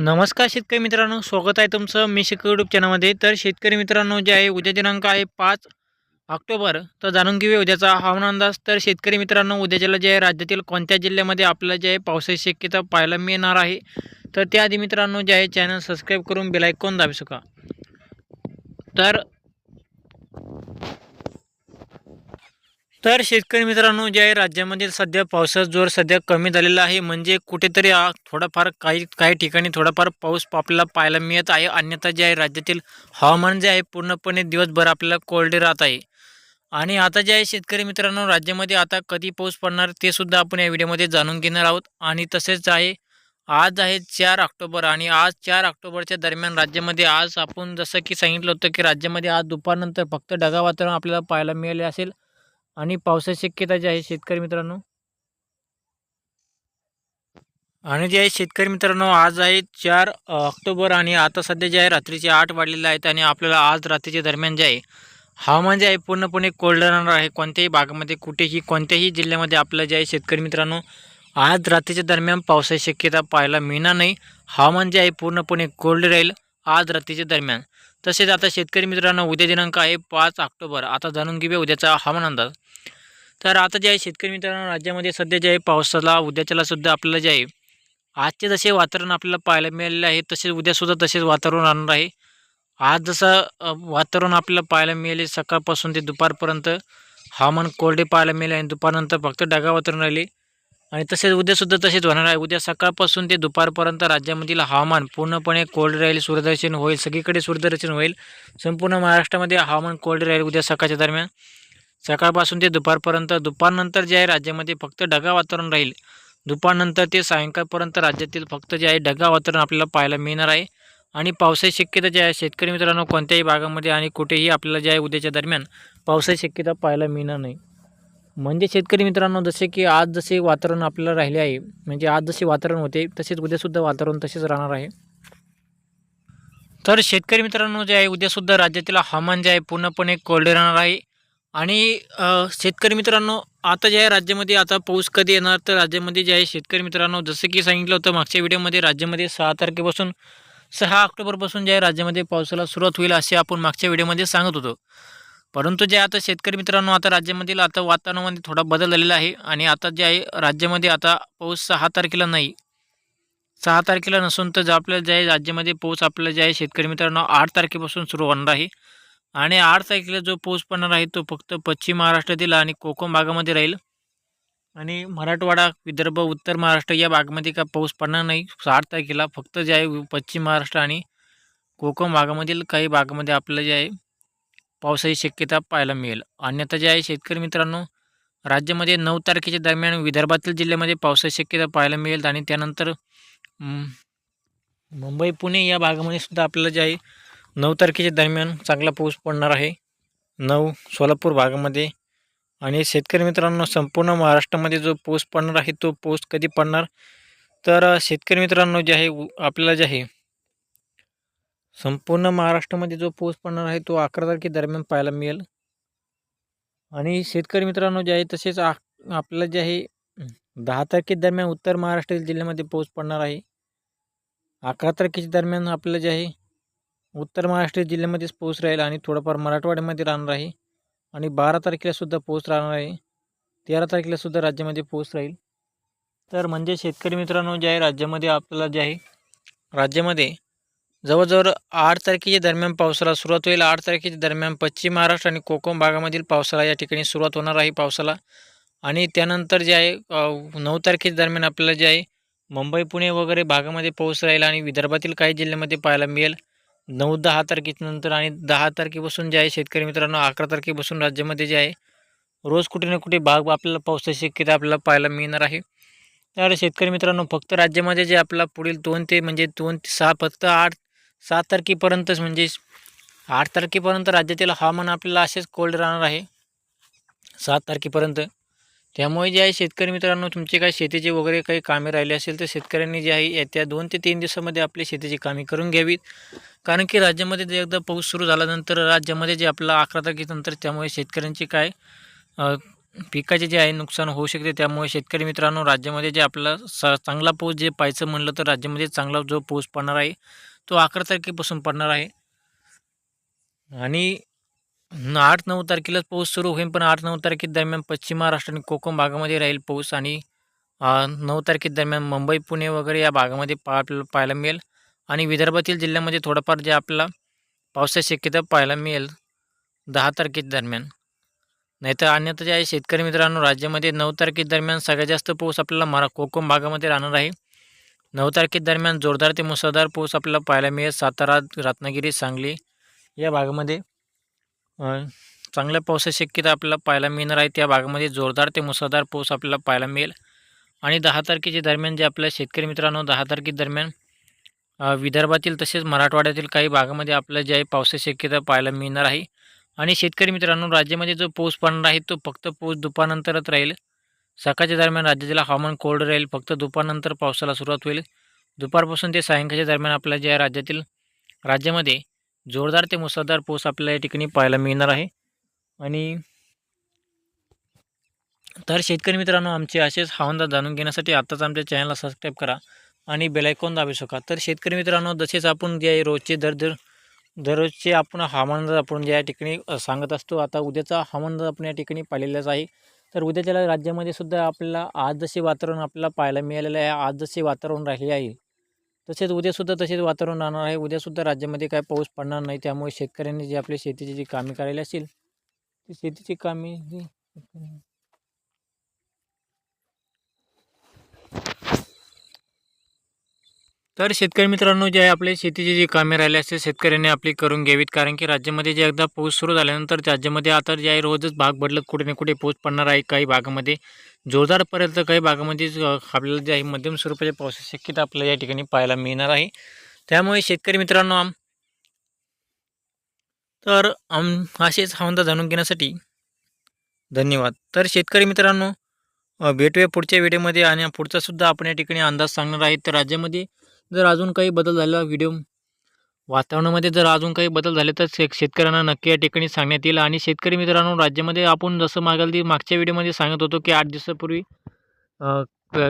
नमस्कार शेतकरी मित्रांनो स्वागत आहे तुमचं मी शेतकरी युट्यूब चॅनलमध्ये तर शेतकरी मित्रांनो जे आहे उद्या दिनांक आहे पाच ऑक्टोबर. तर जाणून घेऊया उद्याचा हवामान अंदाज. तर शेतकरी मित्रांनो उद्याच्याला जे आहे राज्यातील कोणत्या जिल्ह्यामध्ये आपल्याला जे आहे पावसाची शक्यता पाहायला मिळणार आहे? तर त्याआधी मित्रांनो जे आहे चॅनल सबस्क्राईब करून बेलायकॉन दाबू शका तर तर शेतकरी मित्रांनो जे आहे राज्यामध्ये सध्या पावसाचा जोर सध्या कमी झालेला आहे म्हणजे कुठेतरी थोडाफार काही काही ठिकाणी थोडाफार पाऊस आपल्याला पाहायला मिळत आहे. अन्यथा जे आहे राज्यातील हवामान जे आहे पूर्णपणे दिवसभर आपल्याला कोरडे राहत आहे. आणि आता जे आहे शेतकरी मित्रांनो राज्यामध्ये आता कधी पाऊस पडणार ते सुद्धा आपण या व्हिडिओमध्ये जाणून घेणार आहोत. आणि तसेच आहे आज आहे चार ऑक्टोबर आणि आज चार ऑक्टोबरच्या दरम्यान राज्यामध्ये आज आपण जसं की सांगितलं होतं की राज्यामध्ये आज दुपारनंतर फक्त ढगा वातावरण आपल्याला पाहायला मिळाले असेल. आणि पावसाची शक्यता जी आहे शेतकरी मित्रांनो? आणि जे आहे शेतकरी मित्रांनो आज आहे चार ऑक्टोबर आणि आता सध्या जे आहे रात्रीचे आठ वाढलेले आहेत आणि आपल्याला आज रात्रीच्या दरम्यान जे आहे हवामान जे आहे पूर्णपणे कोल्ड राहणार आहे. कोणत्याही भागामध्ये कुठेही कोणत्याही जिल्ह्यामध्ये आपलं जे आहे शेतकरी मित्रांनो आज रात्रीच्या दरम्यान पावसाची शक्यता पाहायला मिळणार नाही. हवामान जे आहे पूर्णपणे कोल्ड राहील आज रात्रीच्या दरम्यान. तसेच आता शेतकरी मित्रांनो उद्या दिनांक आहे पाच ऑक्टोबर. आता जाणून घेऊया उद्याचा हवामान अंदाज. तर आता जे आहे शेतकरी मित्रांनो राज्यामध्ये सध्या जे आहे पावसाला उद्याच्याला सुद्धा आपल्याला जे आहे आजचे जसे वातावरण आपल्याला पाहायला मिळालेलं आहे तसेच उद्यासुद्धा तसेच वातावरण राहणार आहे. आज जसं वातावरण आपल्याला पाहायला मिळाले सकाळपासून ते दुपारपर्यंत हवामान कोरडे पाहायला मिळाले आणि दुपारनंतर फक्त ढगा वातावरण राहिले. आणि तसेच उद्यासुद्धा तसेच होणार आहे. उद्या सकाळपासून ते दुपारपर्यंत राज्यामधील हवामान पूर्णपणे कोरडे राहील सूर्यदर्शन होईल सगळीकडे सूर्यदर्शन होईल. संपूर्ण महाराष्ट्रामध्ये हवामान कोरडे राहील उद्या सकाळच्या दरम्यान. सकाळपासून ते दुपारपर्यंत. दुपारनंतर जे आहे राज्यामध्ये फक्त ढगा वातावरण राहील. दुपारनंतर ते सायंकाळपर्यंत राज्यातील फक्त जे आहे ढगा वातावरण आपल्याला पाहायला मिळणार आहे. आणि पावसाची शक्यता जे आहे शेतकरी मित्रांनो कोणत्याही भागामध्ये आणि कुठेही आपल्याला जे आहे उद्याच्या दरम्यान पावसाची शक्यता पाहायला मिळणार नाही. म्हणजे शेतकरी मित्रांनो जसे की आज जसे वातावरण आपल्याला राहिले आहे म्हणजे आज जसे वातावरण होते तसेच उद्यासुद्धा वातावरण तसेच राहणार आहे. तर शेतकरी मित्रांनो जे आहे उद्यासुद्धा राज्यातील हवामान जे आहे पूर्णपणे कोरडे राहणार आहे. आणि शेतकरी मित्रांनो आता जे आहे राज्यामध्ये आता पाऊस कधी येणार तर राज्यामध्ये जे आहे शेतकरी मित्रांनो जसं की सांगितलं होतं मागच्या व्हिडिओमध्ये राज्यामध्ये सहा तारखेपासून सहा ऑक्टोबरपासून जे आहे राज्यामध्ये पावसाला सुरुवात होईल असे आपण मागच्या व्हिडिओमध्ये सांगत होतो. परंतु जे आता शेतकरी मित्रांनो आता राज्यामधील आता वातावरणामध्ये थोडा बदल झालेला आहे आणि आता जे आहे राज्यामध्ये आता पाऊस सहा तारखेला नाही. सहा तारखेला नसून तर आपल्याला जे आहे राज्यामध्ये पाऊस आपल्याला जे आहे शेतकरी मित्रांनो आठ तारखेपासून सुरू होणार आहे. आणि आठ तारखेला जो पाऊस पडणार आहे तो फक्त पश्चिम महाराष्ट्रातील आणि कोकण भागामध्ये राहील. आणि मराठवाडा विदर्भ उत्तर महाराष्ट्र या भागामध्ये का पाऊस पडणार नाही आठ तारखेला फक्त जे आहे पश्चिम महाराष्ट्र आणि कोकण भागामधील काही भागामध्ये आपल्याला जे आहे पावसाची शक्यता पाहायला मिळेल. अन्यथा जे आहे शेतकरी मित्रांनो राज्यामध्ये नऊ तारखेच्या दरम्यान विदर्भातील जिल्ह्यामध्ये पावसाची शक्यता पाहायला मिळेल आणि त्यानंतर मुंबई पुणे या भागामध्ये सुद्धा आपल्याला जे आहे नऊ तारखेच्या दरम्यान चांगला पाऊस पडणार आहे. नऊ सोलापूर भागामध्ये आणि शेतकरी मित्रांनो संपूर्ण महाराष्ट्रामध्ये जो पाऊस पडणार आहे तो पाऊस कधी पडणार? तर शेतकरी मित्रांनो जे आहे उ- आपल्याला जे आहे संपूर्ण महाराष्ट्रामध्ये जो पाऊस पडणार आहे तो अकरा तारखे दरम्यान पाहायला मिळेल. आणि शेतकरी मित्रांनो जे आहे तसेच आ आपल्याला जे आहे दहा तारखे दरम्यान उत्तर महाराष्ट्रातील जिल्ह्यामध्ये पाऊस पडणार आहे. अकरा तारखेच्या दरम्यान आपलं जे आहे उत्तर महाराष्ट्र जिल्ह्यामध्येच पाऊस राहील आणि थोडंफार मराठवाड्यामध्ये राहणार आहे. आणि बारा तारखेलासुद्धा पाऊस राहणार आहे. तेरा तारखेला सुद्धा राज्यामध्ये पाऊस राहील. तर म्हणजे शेतकरी मित्रांनो जे आहे राज्यामध्ये आपल्याला जे आहे राज्यामध्ये जवळजवळ आठ तारखेच्या दरम्यान पावसाला सुरुवात होईल. आठ तारखेच्या दरम्यान पश्चिम महाराष्ट्र आणि कोकण भागामधील पावसाला या ठिकाणी सुरुवात होणार आहे पावसाला. आणि त्यानंतर जे आहे नऊ तारखेच्या दरम्यान आपल्याला जे आहे मुंबई पुणे वगैरे भागामध्ये पाऊस राहील आणि विदर्भातील काही जिल्ह्यामध्ये पाहायला मिळेल. नऊ दहा तारखेनंतर आणि दहा तारखेपासून जे आहे शेतकरी मित्रांनो अकरा तारखेपासून राज्यामध्ये जे आहे रोज कुठे ना कुठे भाग आपल्याला पावसाची शक्यता आपल्याला पाहायला मिळणार आहे. तर शेतकरी मित्रांनो फक्त राज्यामध्ये जे आपला पुढील दोन ते म्हणजे दोन ते सहा फक्त आठ सात तारखेपर्यंतच म्हणजे आठ तारखेपर्यंत राज्यातील हवामान आपल्याला असेच कोल्ड राहणार आहे. सात तारखेपर्यंत. त्यामुळे जे आहे शेतकरी मित्रांनो तुमचे काय शेतीचे वगैरे काही कामे राहिले असेल तर शेतकऱ्यांनी जे आहे येत्या दोन ते तीन दिवसामध्ये आपली शेतीची कामे करून घ्यावीत. कारण की राज्यामध्ये जे एकदा पाऊस सुरू झाल्यानंतर राज्यामध्ये जे आपला अकरा तारखेनंतर त्यामुळे शेतकऱ्यांची काय पिकाचे जे आहे नुकसान होऊ शकते. त्यामुळे शेतकरी मित्रांनो राज्यामध्ये जे आपला स चांगला पाऊस जे पाहायचं म्हणलं तर राज्यामध्ये चांगला जो पाऊस पडणार आहे तो अकरा तारखेपासून पडणार आहे. आणि आठ नऊ तारखेलाच पाऊस सुरू होईल पण आठ नऊ तारखेदरम्यान पश्चिम महाराष्ट्र आणि कोकण भागामध्ये राहील पाऊस आणि नऊ नऊ तारखेदरम्यान मुंबई पुणे वगैरे या भागामध्ये पा आपल्याला पाहायला मिळेल. आणि विदर्भातील जिल्ह्यामध्ये थोडंफार जे आपल्याला पावसाची शक्यता पाहायला मिळेल दहा तारखेदरम्यान नाहीतर अन्यथा जे आहे शेतकरी मित्रांनो राज्यामध्ये नऊ तारखेदरम्यान सगळ्यात जास्त पाऊस आपल्याला मरा कोकण भागामध्ये राहणार आहे. नऊ तारखेदरम्यान जोरदार ते मुसळधार पाऊस आपल्याला पाहायला मिळेल सातारा रत्नागिरी सांगली या भागामध्ये. चांगल्या पावसाची शक्यता आपल्याला पाहायला मिळणार आहे. त्या भागामध्ये जोरदार ते मुसळधार पाऊस आपल्याला पाहायला मिळेल. आणि दहा तारखेच्या दरम्यान जे आपल्या शेतकरी मित्रांनो दहा तारखेदरम्यान विदर्भातील तसेच मराठवाड्यातील काही भागामध्ये आपल्याला जे आहे पावसाची शक्यता पाहायला मिळणार आहे. आणि शेतकरी मित्रांनो राज्यामध्ये जो पाऊस पडणार आहे तो फक्त पाऊस दुपारनंतरच राहील. सकाळच्या दरम्यान राज्यातील हवामान कोल्ड राहील फक्त दुपारनंतर पावसाला सुरुवात होईल. दुपारपासून ते सायंकाळच्या दरम्यान आपल्या जे आहे राज्यातील राज्यामध्ये जोरदार ते मुसळधार पाऊस आपल्याला या ठिकाणी पाहायला मिळणार आहे. आणि तर शेतकरी मित्रांनो आमचे असेच हवानदार जाणून घेण्यासाठी आत्ताच आमच्या चॅनलला सबस्क्राईब करा आणि बेलायकॉन दाबू शका तर शेतकरी मित्रांनो जसेच आपण जे आहे रोजचे दर दर दररोजचे आपण हवामान आपण जे या ठिकाणी सांगत असतो आता उद्याचा हवामान आपण या ठिकाणी पाहिलेलाच आहे. तर उद्याच्या राज्यामध्ये सुद्धा आपल्याला आज जसे वातावरण आपल्याला पाहायला मिळालेलं आहे. आज जसे वातावरण राहिले आहे. तसेच उद्यासुद्धा तसेच वातावरण राहणार आहे. उद्यासुद्धा राज्यामध्ये काय पाऊस पडणार नाही. त्यामुळे शेतकऱ्यांनी जे आपल्या शेतीची जी कामे करायला असेल ती शेतीची कामे तर शेतकरी मित्रांनो जे आहे आपले शेतीची जी कामे राहिली असतील शेतकऱ्यांनी आपली करून घ्यावीत. कारण की राज्यामध्ये जे एकदा पाऊस सुरू झाल्यानंतर राज्यामध्ये आता जे आहे रोजच भाग बदलत कुठे ना कुठे पाऊस पडणार आहे काही भागामध्ये. जोरदारपर्यंत काही भागामध्ये आपल्याला जे आहे मध्यम स्वरूपाच्या पावसाची शक्यता आपल्याला या ठिकाणी पाहायला मिळणार आहे. त्यामुळे शेतकरी मित्रांनो आम तर आम असेच हवामान जाणून घेण्यासाठी धन्यवाद. तर शेतकरी मित्रांनो भेटूया पुढच्या व्हिडिओमध्ये आणि पुढचासुद्धा आपण या ठिकाणी अंदाज सांगणार आहे. तर राज्यामध्ये जर अजून काही बदल झाला व्हिडिओ वातावरणामध्ये जर अजून काही बदल झाले तर शेत शेतकऱ्यांना नक्की या ठिकाणी सांगण्यात येईल. आणि शेतकरी मित्रांनो राज्यामध्ये आपण जसं मागाल ती मागच्या व्हिडिओमध्ये सांगत होतो की आठ दिवसापूर्वी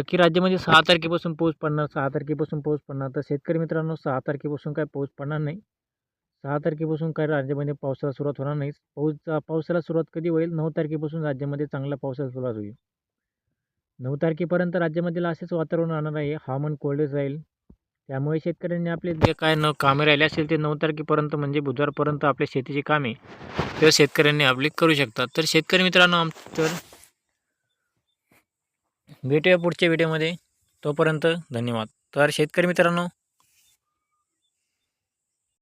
की राज्यामध्ये सहा तारखेपासून पाऊस पडणार सहा तारखेपासून पाऊस पडणार. तर शेतकरी मित्रांनो सहा तारखेपासून काय पाऊस पडणार नाही. सहा तारखेपासून काय राज्यामध्ये पावसाला सुरुवात होणार नाही. पाऊस पावसाला सुरुवात कधी होईल? नऊ तारखेपासून राज्यामध्ये चांगल्या पावसाला सुरुवात होईल. नऊ तारखेपर्यंत राज्यामधील असेच वातावरण राहणार आहे. हवामान कोल्डच राहील. त्यामुळे शेतकऱ्यांनी आपले जे काय न कामे राहिले असेल ते नऊ तारखेपर्यंत म्हणजे बुधवारपर्यंत आपल्या शेतीची कामे तर शेतकऱ्यांनी आपली करू शकतात. तर शेतकरी मित्रांनो आम तर भेटूया पुढच्या व्हिडिओमध्ये. तोपर्यंत धन्यवाद. तर शेतकरी मित्रांनो